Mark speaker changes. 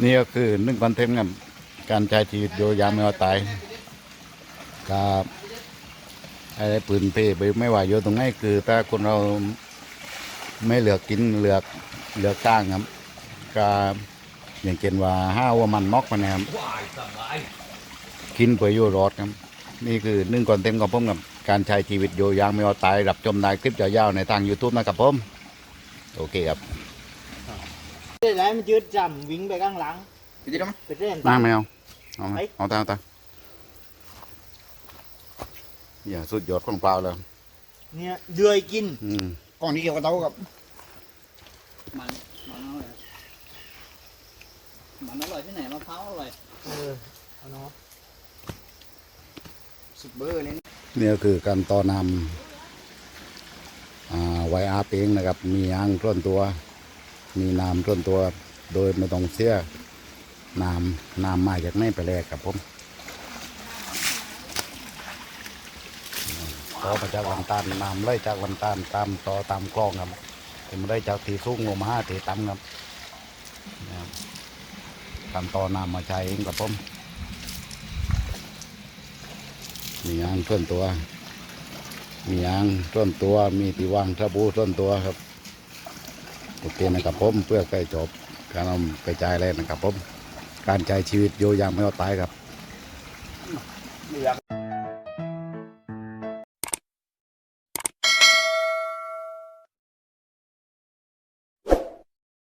Speaker 1: นี่ก็คือหนึ่งคอนเทนต์ครับการใช้ชีวิตโยยามไม่ว่าตายกับอะไรปืนเพไปไม่ว่าโยตรงไหนคือถ้าคนเราไม่เหลือกินเหลือกเหลือกก้างครับก็อย่างเช่นว่าห้าว่ามันนอกมานะครับกินเพื่อโยรอดครับ นี่คือหนึ่งคอนเทนต์ของผมกับการใช้ชีวิตโยยามไม่ว่าตายรับชมได้คลิปยาวๆในทาง YouTube นะครับผมโอเคครับ
Speaker 2: ได้แล้วมันยืดจำวิ่งไปข้างหลัง
Speaker 3: ไปดิมั้ง
Speaker 2: ไปเล่น
Speaker 1: น้าไม่เอาเอามา
Speaker 2: ไป
Speaker 1: เอาตาเอาตาอย่าสุดยอดของเปล่าแล้ว
Speaker 2: เนี่ยเดือยกิน
Speaker 1: อืม
Speaker 3: กล้องนี้เกี่ยวกับเตากับ
Speaker 4: มันมันอร่อยมันอร่อยที่ไหนมะพร้าวอร่อย
Speaker 2: เออเอาเนาะ
Speaker 3: สุดเบอร์เลย
Speaker 1: นี่ก็คือการต่อนำอ่าไวอาร์เองนะครับ มีอ่างส่วนตัว มีน้ำส่วนตัวโดยไม่ต้องเสียน้ำน้ำมาจากไหนไปแลกกับผมต่อมาจากลำตาลน้ำไล่จากลำตาลตามต่อตามคลองครับผมได้จากทีสูงลงมาทีต่ำครับนะครับการต่อน้ำมาใช้เองกับผมมีอ่างส่วนตัว มีอ่างส่วนตัว มีทีวางสบู่ส่วนตัวครับ โอเคนะครับผมเพื่อใกล้จบการเอาไปจ่ายแล้วนะครับผมการใช้ชีวิตโยอยางไม่เอาตายครับ